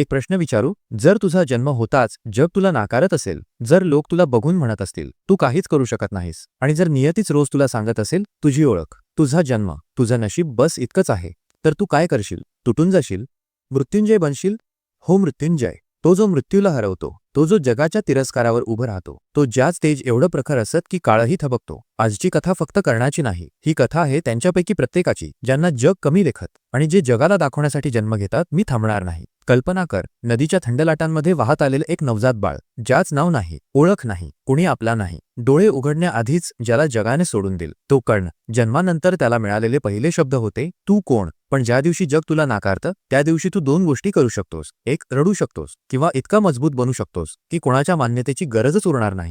एक प्रश्न विचारू. जर तुझा जन्म होताच जग तुला नाकारत असेल जर लोक तुला बघून म्हणत असतील तू काहीच करू शकत नाहीस. आणि जर नियतीच रोज तुला सांगत असेल तुझी ओळख तुझा जन्म तुझं नशीब बस इतकंच आहे. तर तू काय करशील? तुटून जाशील? मृत्युंजय बनशील? हो मृत्युंजय. तो जो मृत्यूला हरवतो तो जो जगाच्या तिरस्कारावर उभं राहतो. तो ज्याच तेज एवढं प्रखर असत की काळही थबकतो. आजची कथा फक्त कर्णाची नाही. ही कथा आहे त्यांच्यापैकी प्रत्येकाची ज्यांना जग कमी लेखत आणि जे जगाला दाखवण्यासाठी जन्म घेतात मी थांबणार नाही. कल्पना कर नदीच्या थंड लाटांमध्ये वाहत आलेलं एक नवजात बाळ ज्याच नाव नाही ओळख नाही कुणी आपला नाही. डोळे उघडण्याआधीच ज्याला जगाने सोडून दिल तो कर्ण जन्मानंतर त्याला मिळालेले पहिले शब्द होते तू कोण? पण ज्या दिवशी जग तुला नाकारतं त्या दिवशी तू दोन गोष्टी करू शकतोस. एक रडू शकतोस किंवा इतका मजबूत बनू शकतोस की कोणाच्या मान्यतेची गरजच उरणार नाही.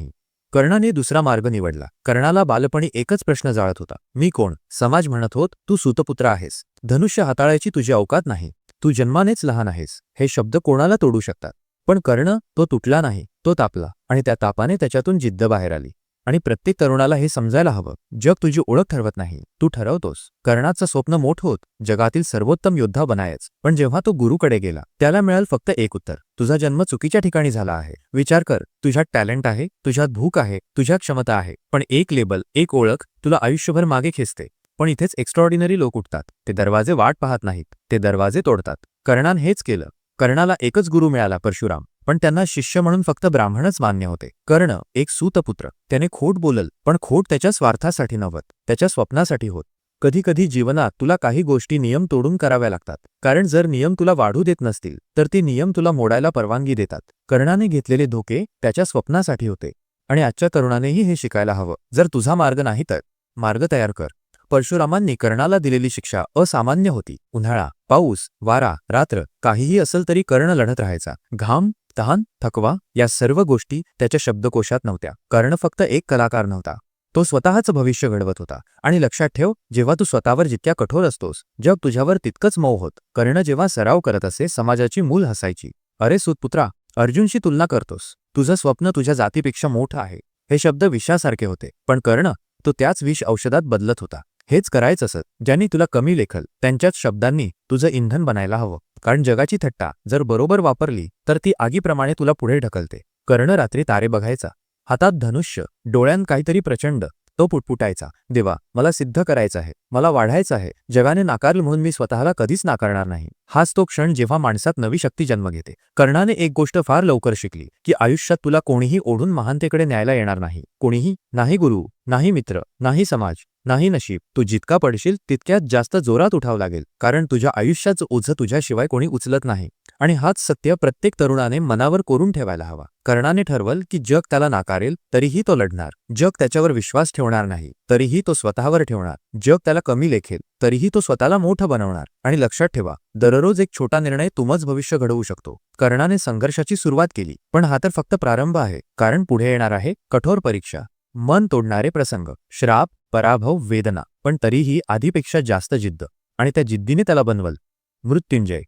कर्णाने दुसरा मार्ग निवडला. कर्णाला बालपणी एकच प्रश्न जाळत होता. मी कोण? समाज म्हणत होत तू सुतपुत्र आहेस. धनुष्य हाताळायची तुझी अवकात नाही. तू जन्मानेच लहान आहेस. हे शब्द कोणाला तोडू शकतात? पण कर्ण तो तुटला नाही तो तापला आणि त्या तापाने त्याच्यातून जिद्द बाहेर आली. आणि प्रत्येक तरुणाला हे समजायला हवं. जग तुझी ओळख ठरवत नाही. तू ठरवतोस. कर्णाचं स्वप्न मोठ होत. जगातील सर्वोत्तम योद्धा बनायच. पण जेव्हा तो गुरुकडे गेला त्याला मिळाल फक्त एक उत्तर. तुझा जन्म चुकीच्या ठिकाणी झाला आहे. विचार कर. तुझ्यात टॅलेंट आहे. तुझ्यात भूक आहे. तुझ्यात क्षमता आहे. पण एक लेबल एक ओळख तुला आयुष्यभर मागे खेचते. पण इथेच एक्स्ट्रॉर्डिनरी लोक उठतात. ते दरवाजे वाट पाहत नाहीत. ते दरवाजे तोडतात. कर्णान हेच केलं. कर्णाला एकच गुरु मिळाला परशुराम. पण त्यांना शिष्य म्हणून फक्त ब्राह्मणच मान्य होते. कर्ण एक सूतपुत्र त्याने खोट बोलल पण खोट त्याच्या स्वार्थासाठी नव्हत त्याच्या स्वप्नासाठी होत. कधी कधी जीवनात तुला काही गोष्टी नियम तोडून कराव्या लागतात कारण जर नियम तुला वाढू देत नसतील तर ते नियम तुला मोडायला परवानगी देतात. कर्णाने घेतलेले धोके त्याच्या स्वप्नासाठी होते. आणि आजच्या तरुणानेही हे शिकायला हवं. जर तुझा मार्ग नाही तर मार्ग तयार कर. परशुरामांनी कर्णाला दिलेली शिक्षा असामान्य होती. उन्हाळा पाऊस वारा रात्र काहीही असेल तरी कर्ण लढत राहायचा. घाम तहान थकवा या सर्व गोष्टी त्याच्या शब्दकोशात नव्हत्या. कर्ण फक्त एक कलाकार नव्हता. तो स्वतःच भविष्य घडवत होता. आणि लक्षात ठेव जेव्हा तू स्वतःवर जितक्या कठोर असतोस जग तुझ्यावर तितकंच मऊ होत. कर्ण जेव्हा सराव करत असे समाजाची मूल हसायची. अरे सुतपुत्रा अर्जुनशी तुलना करतोस. तुझं स्वप्न तुझ्या जातीपेक्षा मोठं आहे. हे शब्द विषासारखे होते. पण कर्ण तो त्याच विष औषधात बदलत होता. हेच करायचं असत ज्यांनी तुला कमी लेखल त्यांच्याच शब्दांनी तुझं इंधन बनायला हवं. कारण जगाची थट्टा जर बरोबर वापरली तर ती आगीप्रमाणे तुला पुढे ढकलते. कर्ण रात्री तारे बघायचा. हातात धनुष्य डोळ्यां काहीतरी प्रचंड तो पुटपुटायचा. देवा मला सिद्ध करायचं आहे मला वाढायचं आहे जगाने नाकारलं म्हणून मी स्वतःला कधीच नाकारणार नाही. हाच तो क्षण जेव्हा माणसात नवी शक्ती जन्म घेते. कर्णाने एक गोष्ट फार लवकर शिकली की आयुष्यात तुला कोणीही ओढून महानतेकडे न्यायला येणार नाही. कोणीही नाही गुरु नाही मित्र नाही समाज नाही नशीब तू जितका पडशील तितक्यात जास्त जोरात उठावं लागेल कारण तुझ्या आयुष्याचं ओझं तुझ्याशिवाय कोणी उचलत नाही. आणि हाच सत्य प्रत्येक तरुणाने मनावर कोरून ठेवायला हवा. कर्णाने ठरवल की जग त्याला नाकारेल तरीही तो लढणार. जग त्याच्यावर विश्वास ठेवणार नाही तरीही तो स्वतःवर ठेवणार. जग त्याला कमी लेखेल तरीही तो स्वतःला मोठं बनवणार. आणि लक्षात ठेवा दररोज एक छोटा निर्णय तुमच भविष्य घडवू शकतो. कर्णाने संघर्षाची सुरुवात केली पण हा तर फक्त प्रारंभ आहे कारण पुढे येणार आहे कठोर परीक्षा. मन तोडणारे प्रसंग. श्राप पराभव वेदना पण तरीही आधीपेक्षा जास्त जिद्द आणि त्या जिद्दीने त्याला बनवल. मृत्युंजय.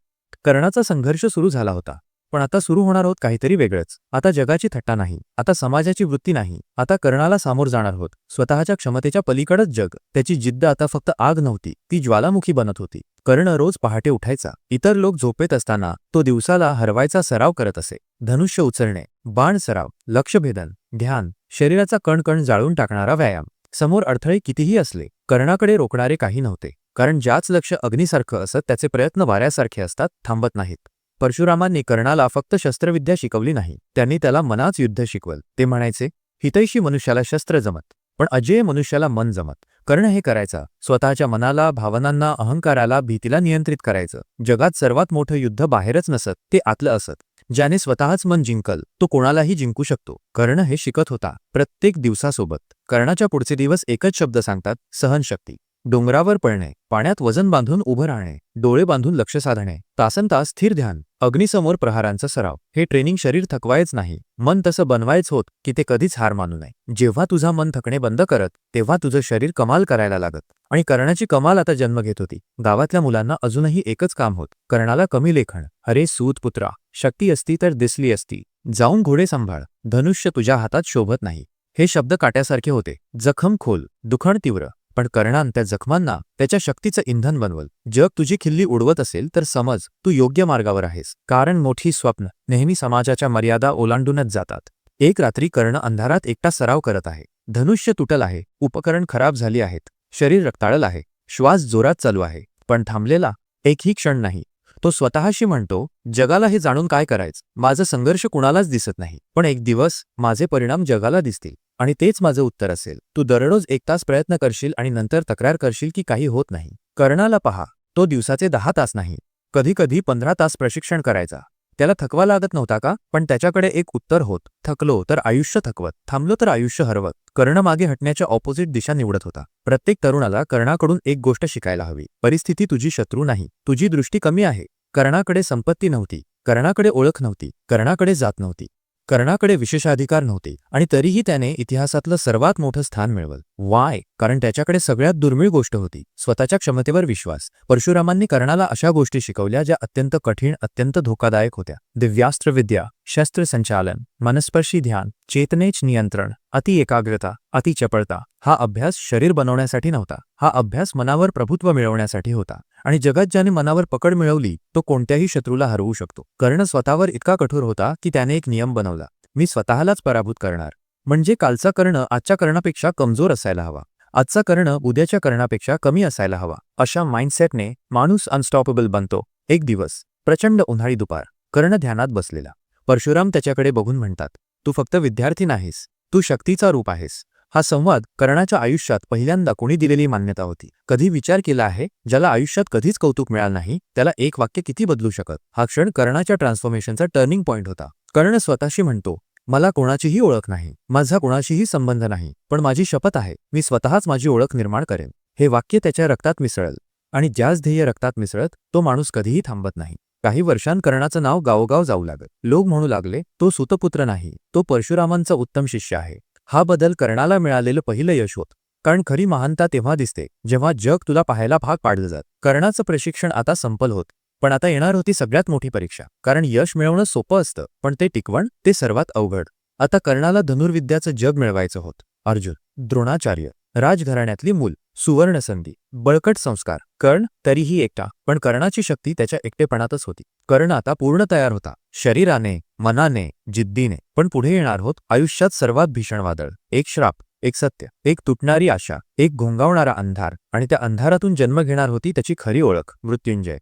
कर्णाचा संघर्ष सुरू झाला होता. पण आता सुरू होणार आहोत काहीतरी वेगळंच. आता जगाची थट्टा नाही. आता समाजाची वृत्ती नाही. आता कर्णाला सामोर जाणार होत. स्वतःच्या क्षमतेच्या पलीकडच जग. त्याची जिद्द आता फक्त आग नव्हती. ती ज्वालामुखी बनत होती. कर्ण रोज पहाटे उठायचा. इतर लोक झोपेत असताना तो दिवसाला हरवायचा सराव करत असे. धनुष्य उचलणे बाण सराव लक्षभेदन ध्यान शरीराचा कणकण जाळून टाकणारा व्यायाम. समोर अडथळे कितीही असले कर्णाकडे रोखणारे काही नव्हते कारण ज्याच लक्ष अग्नीसारखं असत त्याचे प्रयत्न वाऱ्यासारखे असतात थांबत नाहीत. परशुरामांनी कर्णाला फक्त शस्त्रविद्या शिकवली नाही त्यांनी त्याला मनाच युद्ध शिकवल. ते म्हणायचे हितैषी मनुष्याला शस्त्र जमत पण अजय मनुष्याला मन जमत. कर्ण हे करायचा स्वतःच्या मनाला भावनांना अहंकाराला भीतीला नियंत्रित करायचं. जगात सर्वात मोठं युद्ध बाहेरच नसत ते आतलं असत. ज्याने स्वतःच मन जिंकल तो कोणालाही जिंकू शकतो. कर्ण हे शिकत होता प्रत्येक दिवसासोबत. कर्णाच्या पुढचे दिवस एकच शब्द सांगतात सहनशक्ती. डोंगरावर पळणे पाण्यात वजन बांधून उभं राहणे डोळे बांधून लक्ष साधणे तासन तास स्थिर ध्यान अग्निसमोर प्रहारांचा सराव हे ट्रेनिंग शरीर थकवायच नाही मन तसं बनवायच होत की ते कधीच हार मानू नये. जेव्हा तुझा मन थकणे बंद करत तेव्हा तुझं शरीर कमाल करायला लागत. आणि कर्णाची कमाल आता जन्म घेत होती. गावातल्या मुलांना अजूनही एकच काम होत कर्णाला कमी लेखण अरे सूत पुत्रा शक्ती असती तर दिसली असती. जाऊन घोडे सांभाळ. धनुष्य तुझ्या हातात शोभत नाही. हे शब्द काट्यासारखे होते. जखम खोल दुखण तीव्र. पण कर्णान त्या जखमांना त्याच्या शक्तीचं इंधन बनवल. जग तुझी खिल्ली उडवत असेल तर समज तू योग्य मार्गावर आहेस. कारण मोठी स्वप्न नेहमी समाजाच्या मर्यादा ओलांडूनच जातात. एक रात्री कर्ण अंधारात एकटा सराव करत आहे. धनुष्य तुटल आहे उपकरण खराब झाली आहेत शरीर रक्ताळल आहे श्वास जोरात चालू आहे पण थांबलेला एकही क्षण नाही. तो स्वतःशी म्हणतो जगाला हे जाणून काय करायचं? माझा संघर्ष कुणालाच दिसत नाही. पण एक दिवस माझे परिणाम जगाला दिसतील. आणि तेच माझं उत्तर असेल. तू दररोज एक तास प्रयत्न करशील आणि नंतर तक्रार करशील की काही होत नाही. कर्णाला पहा. तो दिवसाचे दहा तास नाही. कधी कधी पंधरा तास प्रशिक्षण करायचा. त्याला थकवा लागत नव्हता का? पण त्याच्याकडे एक उत्तर होत. थकलो तर आयुष्य थकवत. थांबलो तर आयुष्य हरवत. कर्ण मागे हटण्याच्या ऑपोजिट दिशा निवडत होता. प्रत्येक तरुणाला कर्णाकडून एक गोष्ट शिकायला हवी. परिस्थिती तुझी शत्रू नाही. तुझी दृष्टी कमी आहे. कर्णाकडे संपत्ती नव्हती. कर्णाकडे ओळख नव्हती. कर्णाकडे जात नव्हती. कर्णाकडे विशेषाधिकार नव्हते आणि तरीही त्याने इतिहासातलं सर्वात मोठं स्थान मिळवलं. वाय कारण त्याच्याकडे सगळ्यात दुर्मिळ गोष्ट होती. स्वतःच्या क्षमतेवर विश्वास. परशुरामांनी कर्णाला अशा गोष्टी शिकवल्या ज्या अत्यंत कठीण अत्यंत धोकादायक होत्या. दिव्यास्त्र विद्या शस्त्र संचालन मनस्पर्शी ध्यान चेतनेच नियंत्रण अति एकाग्रता अति चपळता हा अभ्यास शरीर बनवण्यासाठी नव्हता. हा अभ्यास मनावर प्रभुत्व मिळवण्यासाठी होता. आणि जगात ज्याने मनावर पकड मिळवली तो कोणत्याही शत्रूला हरवू शकतो. कर्ण स्वतःवर इतका कठोर होता की त्याने एक नियम बनवला. मी स्वतःलाच पराभूत करणार. म्हणजे कालचा कर्ण आजच्या कर्णापेक्षा कमजोर असायला हवा. आजचा कर्ण उद्याच्या कर्णापेक्षा कमी असायला हवा. अशा माइंडसेटने माणूस अनस्टॉपेबल बनतो. एक दिवस प्रचंड उन्हाळी दुपार कर्ण ध्यानात बसलेला. परशुराम त्याच्याकडे बघून म्हणतात तू फक्त विद्यार्थी नाहीस. तू शक्तीचा रूप आहेस. हा संवाद कर्णाच्या आयुष्यात पहिल्यांदा कोणी दिलेली मान्यता होती. कधी विचार केला आहे ज्याला आयुष्यात कधीच कौतुक मिळालं नाही त्याला एक वाक्य किती बदलू शकत? हा क्षण कर्णाच्या ट्रान्सफॉर्मेशनचा टर्निंग पॉइंट होता. कर्ण स्वतःशी म्हणतो मला कोणाचीही ओळख नाही माझा कोणाशीही संबंध नाही पण माझी शपथ आहे मी स्वतःच माझी ओळख निर्माण करेन. हे वाक्य त्याच्या रक्तात मिसळल. आणि ज्याच ध्येय रक्तात मिसळत तो माणूस कधीही थांबत नाही. काही वर्षांत कर्णाचं नाव गावोगाव जाऊ लागत लोक म्हणू लागले तो सुतपुत्र नाही तो परशुरामांचा उत्तम शिष्य आहे. हा बदल कर्णाला मिळालेलं पहिलं यश होत. कारण खरी महानता तेव्हा दिसते जेव्हा जग तुला पाहायला भाग पाडलं जात. कर्णाचं प्रशिक्षण आता संपल होत. पण आता येणार होती सगळ्यात मोठी परीक्षा. कारण यश मिळवणं सोपं असतं पण ते टिकवण ते सर्वात अवघड. आता कर्णाला धनुर्विद्याचं जग मिळवायचं होत. अर्जुन द्रोणाचार्य राजघराण्यातली मूल सुवर्ण संधी बळकट संस्कार. कर्ण तरीही एकटा पण कर्णाची शक्ती त्याच्या एकटेपणातच होती. कर्ण आता पूर्ण तयार होता. शरीराने मनाने जिद्दीने पण पुढे येणार होत आयुष्यात सर्वात भीषण वादळ. एक श्राप एक सत्य एक तुटणारी आशा एक घोंगावणारा अंधार आणि त्या अंधारातून जन्म घेणार होती त्याची खरी ओळख मृत्युंजय.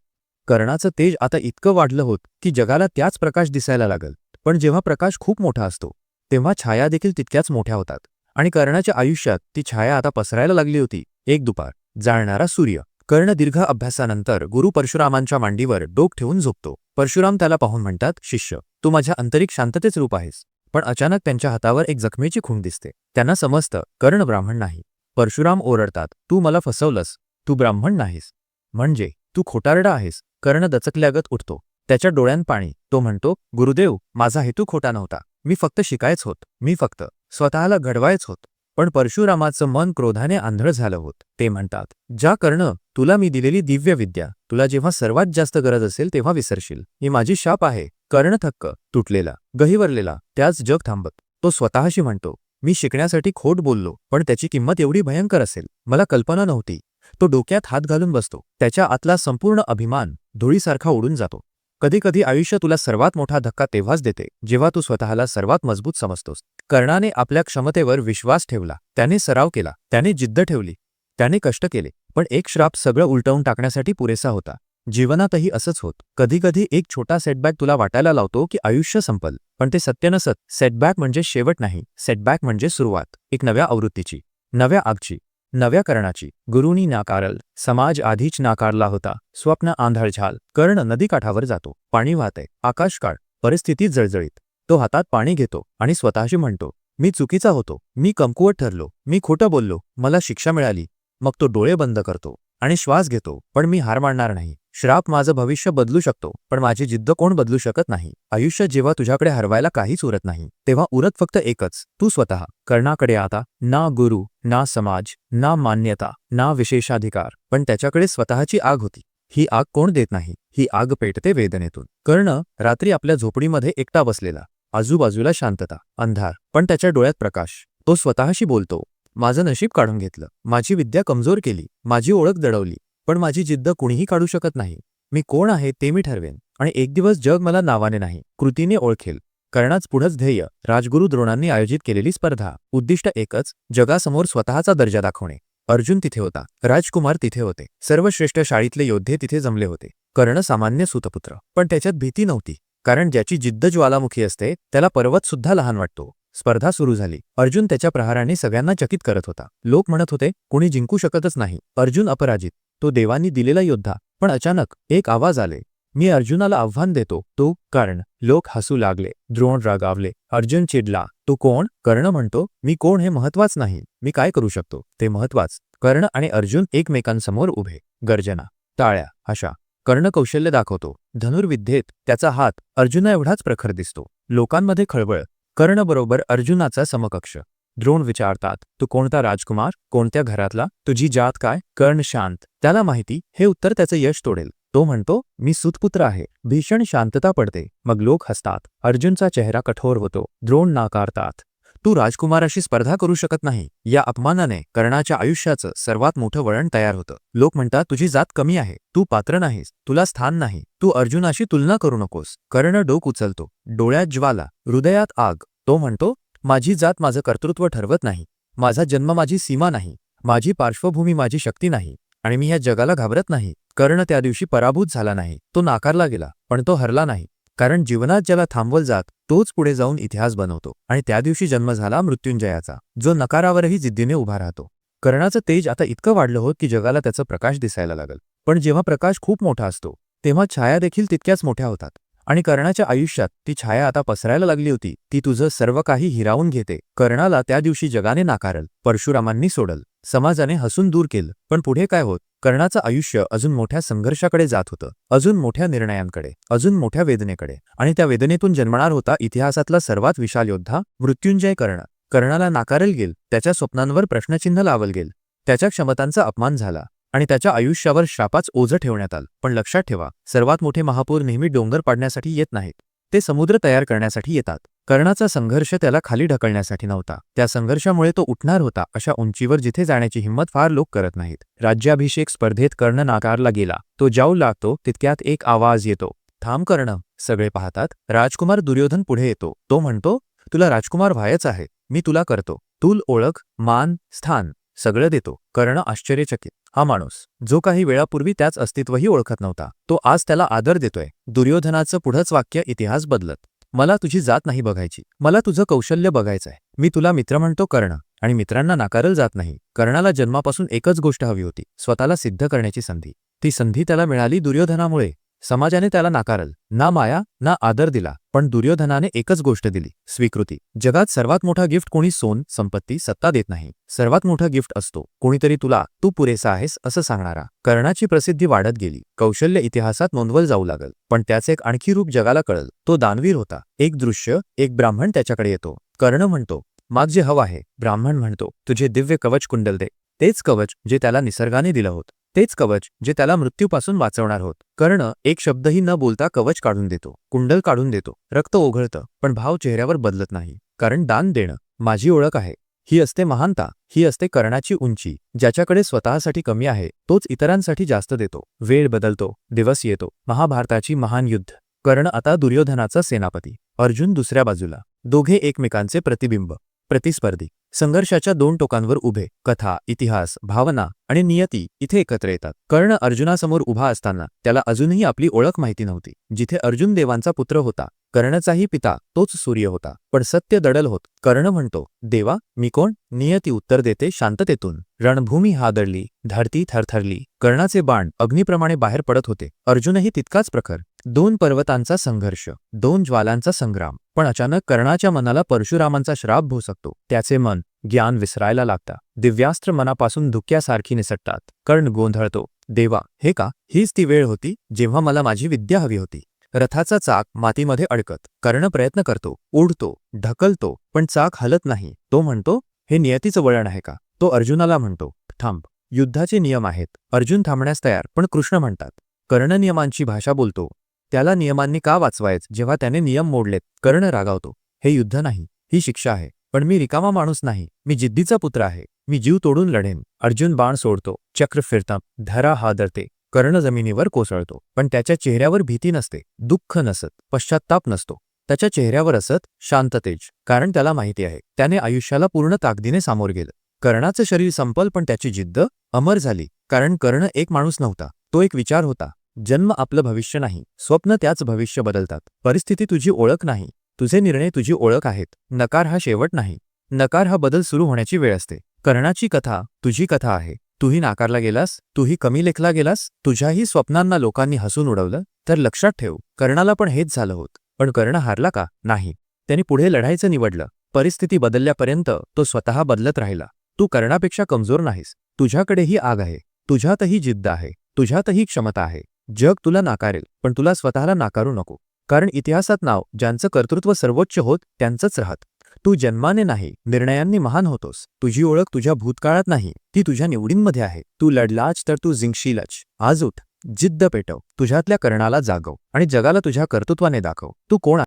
कर्णाचं तेज आता इतकं वाढलं होत की जगाला त्याच प्रकाश दिसायला लागल. पण जेव्हा प्रकाश खूप मोठा असतो तेव्हा छाया देखील तितक्याच मोठ्या होतात. आणि कर्णाच्या आयुष्यात ती छाया आता पसरायला लागली होती एक दुपार. जाळणारा सूर्य. कर्ण दीर्घ अभ्यासानंतर गुरु परशुरामांच्या मांडीवर डोक ठेवून झोपतो. परशुराम त्याला पाहून म्हणतात शिष्य तू माझ्या आंतरिक शांततेच रूप आहेस. पण अचानक त्यांच्या हातावर एक जखमेची खूण दिसते. त्यांना समजतं कर्ण ब्राह्मण नाही. परशुराम ओरडतात तू मला फसवलंस. तू ब्राह्मण नाहीस. म्हणजे तू खोटारडा आहेस. कर्ण दचकल्यागत उठतो. त्याच्या डोळ्यात पाणी. तो म्हणतो गुरुदेव माझा हेतू खोटा नव्हता. मी फक्त शिकायच होत. मी फक्त स्वतःला घडवायच होत. पण परशुरामाचं मन क्रोधाने आंधळ झालं होत. ते म्हणतात ज्या कर्ण तुला मी दिलेली दिव्य विद्या तुला जेव्हा सर्वात जास्त गरज असेल तेव्हा विसरशील. ही माझी शाप आहे. कर्ण थक्क तुटलेला गहिवरलेला त्याच जग थांबत. तो स्वतःशी म्हणतो मी शिकण्यासाठी खोट बोललो पण त्याची किंमत एवढी भयंकर असेल. मला कल्पना नव्हती. तो डोक्यात हात घालून बसतो. त्याच्या आतला संपूर्ण अभिमान धुळीसारखा उडून जातो. कधीकधी आयुष्य तुला सर्वात मोठा धक्का तेव्हाच देते जेव्हा तू स्वतःला सर्वात मजबूत समजतोस. कर्णाने आपल्या क्षमतेवर विश्वास ठेवला. त्याने सराव केला. त्याने जिद्द ठेवली. त्याने कष्ट केले. पण एक श्राप सगळं उलटवून टाकण्यासाठी पुरेसा होता. जीवनातही असंच होत. कधीकधी एक छोटा सेटबॅक तुला वाटायला लावतो की आयुष्य संपल. पण ते सत्य नसत. सेटबॅक म्हणजे शेवट नाही. सेटबॅक म्हणजे सुरुवात. एक नव्या आवृत्तीची. नव्या आगची. नव्या कर्णाची गुरुनी नाकारल. समाज आधीच नाकारला होता. स्वप्न आंधळ झाल. कर्ण नदीकाठावर जातो. पाणी वाहते. आकाश काळ. परिस्थिती जळजळीत. तो हातात पाणी घेतो आणि स्वतःशी म्हणतो मी चुकीचा होतो. मी कमकुवत ठरलो. मी खोटं बोललो. मला शिक्षा मिळाली. मग तो डोळे बंद करतो आणि श्वास घेतो पण मी हार मानणार नाही. श्राप माझं भविष्य बदलू शकतो पण माझी जिद्द कोण बदलू शकत नाही. आयुष्य जेव्हा तुझ्याकडे हरवायला काहीच उरत नाही तेव्हा उरत फक्त एकच तू स्वतः. कर्णाकडे आता ना गुरु ना समाज ना मान्यता ना विशेषाधिकार पण त्याच्याकडे स्वतःची आग होती. ही आग कोण देत नाही ही आग पेटते वेदनेतून. कर्ण रात्री आपल्या झोपडीमध्ये एकटा बसलेला. आजूबाजूला शांतता अंधार पण त्याच्या डोळ्यात प्रकाश. तो स्वतःशी बोलतो. माझं नशीब काढून घेतलं. माझी विद्या कमजोर केली. माझी ओळख दडवली. पण माझी जिद्द कुणीही काढू शकत नाही. मी कोण आहे ते मी ठरवेन. आणि एक दिवस जग मला नावाने नाही कृतीने ओळखेल. कर्णाच पुढंच ध्येय राजगुरू द्रोणांनी आयोजित केलेली स्पर्धा. उद्दिष्ट एकच जगासमोर स्वतःचा दर्जा दाखवणे. अर्जुन तिथे होता राजकुमार तिथे होते. सर्वश्रेष्ठ शाळेतले योद्धे तिथे जमले होते. कर्ण सामान्य सुतपुत्र. पण त्याच्यात भीती नव्हती. कारण ज्याची जिद्द ज्वालामुखी असते त्याला पर्वत सुद्धा लहान वाटतो. स्पर्धा सुरू झाली. अर्जुन त्याच्या प्रहाराने सगळ्यांना चकित करत होता. लोक म्हणत होते कुणी जिंकू शकतच नाही. अर्जुन अपराजित. तो देवांनी दिलेला योद्धा. पण अचानक एक आवाज आले. मी अर्जुनाला आव्हान देतो. तो कर्ण. लोक हसू लागले. द्रोण रागावले. अर्जुन चिडला. तो कोण? कर्ण म्हणतो. मी कोण हे महत्वाच नाही. मी काय करू शकतो? ते महत्वाच कर्ण आणि अर्जुन एकमेकांसमोर उभे. गर्जना. टाळ्या. अशा कर्ण कौशल्य दाखवतो. धनुर्विद्येत त्याचा हात अर्जुना एवढाच प्रखर दिसतो. लोकांमध्ये खळबळ. कर्ण बरोबर अर्जुनाचा समकक्ष. द्रोण विचारतात तू कोणता राजकुमार? कोणत्या घरातला? तुझी जात काय? कर्ण शांत. त्याला माहिती हे उत्तर त्याचं यश तोडेल. तो म्हणतो मी सुतपुत्र आहे. भीषण शांतता पडते. मग लोक हसतात. अर्जुनचा चेहरा कठोर होतो. द्रोण नाकारतात तू राजकुमाराशी स्पर्धा करू शकत नाही. या अपमानाने कर्णाच्या आयुष्याचं सर्वात मोठं वळण तयार होतं. लोक म्हणतात तुझी जात कमी आहे. तू पात्र नाहीस. तुला स्थान नाही. तू अर्जुनाशी तुलना करू नकोस. कर्ण डोक उचलतो. डोळ्यात ज्वाला. हृदयात आग. तो म्हणतो माझी जात माझं कर्तृत्व ठरवत नाही. माझा जन्म माझी सीमा नाही. माझी पार्श्वभूमी माझी शक्ती नाही. आणि मी या जगाला घाबरत नाही. कर्ण त्या दिवशी पराभूत झाला नाही. तो नाकारला गेला पण तो हरला नाही. कारण जीवनात ज्याला थांबवल जात तोच पुढे जाऊन इतिहास बनवतो. आणि त्या दिवशी जन्म झाला मृत्युंजयाचा जो नकारावरही जिद्दीने उभा राहतो. कर्णाचं तेज आता इतकं वाढलं होत की जगाला त्याचा प्रकाश दिसायला लागल. पण जेव्हा प्रकाश खूप मोठा असतो तेव्हा छाया देखील तितक्याच मोठ्या होतात. आणि कर्णाच्या आयुष्यात ती छाया आता पसरायला लागली होती. ती तुझं सर्व काही हिरावून घेते. कर्णाला त्या दिवशी जगाने नाकारल. परशुरामांनी सोडल. समाजाने हसून दूर केलं. पण पुढे काय होत? कर्णाचं आयुष्य अजून मोठ्या संघर्षाकडे जात होतं. अजून मोठ्या निर्णयांकडे. अजून मोठ्या वेदनेकडे. आणि त्या वेदनेतून जन्मणार होता इतिहासातला सर्वात विशाल योद्धा मृत्युंजय कर्ण. कर्णाला नाकारल गेल. त्याच्या स्वप्नांवर प्रश्नचिन्ह लावल गेल. त्याच्या क्षमतांचा अपमान झाला. आणि त्याच्या आयुष्यावर शापाच ओझं ठेवण्यात आलं. पण लक्षात ठेवा सर्वात मोठे महापूर नेहमी डोंगर पाडण्यासाठी येत नाहीत. ते समुद्र तयार करण्यासाठी येतात. कर्णाचा संघर्ष त्याला खाली ढकलण्यासाठी नव्हता. त्या संघर्षामुळे तो उठणार होता अशा उंचीवर जिथे जाण्याची हिंमत फार लोक करत नाहीत. राज्याभिषेक स्पर्धेत कर्ण नाकारला गेला. तो जाऊ लागतो तितक्यात एक आवाज येतो. थांब कर्ण सगळे पाहतात. राजकुमार दुर्योधन पुढे येतो. तो म्हणतो तुला राजकुमार व्हायच आहे. मी तुला करतो. तूल ओळख मान स्थान. सगळं देतो कर्ण आश्चर्यचकित. हा माणूस जो काही वेळापूर्वी त्याच अस्तित्वही ओळखत नव्हता तो आज त्याला आदर देतोय. दुर्योधनाचं पुढंच वाक्य इतिहास बदलत. मला तुझी जात नाही बघायची. मला तुझं कौशल्य बघायचंय. मी तुला मित्र म्हणतो कर्ण आणि मित्रांना नाकारल जात नाही. कर्णाला जन्मापासून एकच गोष्ट हवी होती स्वतःला सिद्ध करण्याची संधी. ती संधी त्याला मिळाली दुर्योधनामुळे. समाजाने त्याला नाकारल. ना माया ना आदर दिला पण दुर्योधनाने एकच गोष्ट दिली स्वीकृती. जगात सर्वात मोठा गिफ्ट कोणी सोन संपत्ती सत्ता देत नाही. सर्वात मोठा गिफ्ट असतो कोणीतरी तुला तू पुरेसा आहेस असं सांगणारा. कर्णाची प्रसिद्धी वाढत गेली. कौशल्य इतिहासात नोंदवल जाऊ लागल पण त्याचे एक आणखी रूप जगाला कळल. तो दानवीर होता. एक दृश्य एक ब्राह्मण त्याच्याकडे येतो. कर्ण म्हणतो माग जे हवं आहे. ब्राह्मण म्हणतो तुझे दिव्य कवच कुंडल दे. तेच कवच जे त्याला निसर्गाने दिलं होतं. तेच कवच जे त्याला मृत्यूपासून वाचवणार होत. कर्ण एक शब्दही न बोलता कवच काढून देतो. कुंडल काढून देतो. रक्त ओघळतं पण भाव चेहऱ्यावर बदलत नाही. कारण दान देणं माझी ओळख आहे. ही असते महानता ही असते कर्णाची उंची ज्याच्याकडे स्वतःसाठी कमी आहे तोच इतरांसाठी जास्त देतो. वेळ बदलतो दिवस येतो महाभारताची महान युद्ध. कर्ण आता दुर्योधनाचा सेनापती अर्जुन दुसऱ्या बाजूला. दोघे एकमेकांचे प्रतिबिंब प्रतिस्पर्धी. संघर्षाच्या दोन टोकांवर उभे. कथा इतिहास भावना आणि नियती इथे एकत्र येतात. कर्ण अर्जुनासमोर उभा असताना त्याला अजूनही आपली ओळख माहिती नव्हती. जिथे अर्जुन देवांचा पुत्र होता कर्णचाही पिता तोच सूर्य होता. पण सत्य दडल होत. कर्ण म्हणतो देवा मी कोण? नियती उत्तर देते शांततेतून. रणभूमी हादरली धरती थरथरली. कर्णाचे बाण अग्निप्रमाणे बाहेर पडत होते. अर्जुनही तितकाच प्रखर. दोन पर्वतांचा संघर्ष दोन ज्वालांचा संग्राम. पण अचानक कर्णाच्या मनाला परशुरामांचा श्राप भोसकतो. त्याचे मन ज्ञान विसरायला लागता. दिव्यास्त्र मनापासून धुक्यासारखी निसटतात. कर्ण गोंधळतो. देवा हे का? हीच ती वेळ होती जेव्हा मला माझी विद्या हवी होती. रथाचा चाक मातीमध्ये अडकत. कर्ण प्रयत्न करतो. उडतो ढकलतो. पण चाक हलत नाही. तो म्हणतो हे नियतीचं वळण आहे का? तो अर्जुनाला म्हणतो थांब. युद्धाचे नियम आहेत. अर्जुन थांबण्यास तयार. पण कृष्ण म्हणतात कर्ण नियमांची भाषा बोलतो. त्याला नियमांनी का वाचवायच? जेव्हा त्याने नियम मोडलेत कर्ण रागावतो. हे युद्ध नाही ही शिक्षा आहे. पण मी रिकामा माणूस नाही मी जिद्दीचा पुत्र आहे. मी जीव तोडून लढेन. अर्जुन बाण सोडतो चक्र फिरतं धरा हादरते कर्ण जमिनीवर कोसळतो. पण त्याच्या चेहऱ्यावर भीती नसते दुःख नसत पश्चाताप नसतो. त्याच्या चेहऱ्यावर असत शांततेज कारण त्याला माहिती आहे त्याने आयुष्याला पूर्ण ताकदीने सामोर गेलं. कर्णाचं शरीर संपल पण त्याची जिद्द अमर झाली कारण कर्ण एक माणूस नव्हता तो एक विचार होता. जन्म आपलं भविष्य नाही स्वप्न त्याच भविष्य बदलतात. परिस्थिती तुझी ओळख नाही तुझे निर्णय तुझी ओळख आहेत. नकार हा शेवट नाही. नकार हा बदल सुरू होण्याची वेळ असते. कर्णाची कथा तुझी कथा आहे. तूही नाकारला गेलास तूही कमी लेखला गेलास तुझ्याही स्वप्नांना लोकांनी हसून उडवलं तर लक्षात ठेव कर्णाला पण हेच झालं होत. पण कर्ण हारला का? नाही. त्याने पुढे लढायचं निवडलं. परिस्थिती बदलल्यापर्यंत तो स्वतः बदलत राहिला. तू कर्णापेक्षा कमजोर नाहीस. तुझ्याकडेही आग आहे. तुझ्यातही जिद्द आहे. तुझ्यातही क्षमता आहे. जग तुला नाकारेल पण तुला स्वतःला नाकारू नको. कारण इतिहासात नाव ज्यांचं कर्तृत्व सर्वोच्च होत त्यांचंच राहत. तू जन्माने नाही निर्णयांनी महान होतोस. तुझी ओळख तुझ्या भूतकाळात नाही ती तुझ्या निवडींमध्ये आहे. तू लढलाच तर तू जिंकशीलच. आज उठ. जिद्द पेटव. तुझ्यातल्या कर्णाला जागव आणि जगाला तुझ्या कर्तृत्वाने दाखव. तू कोण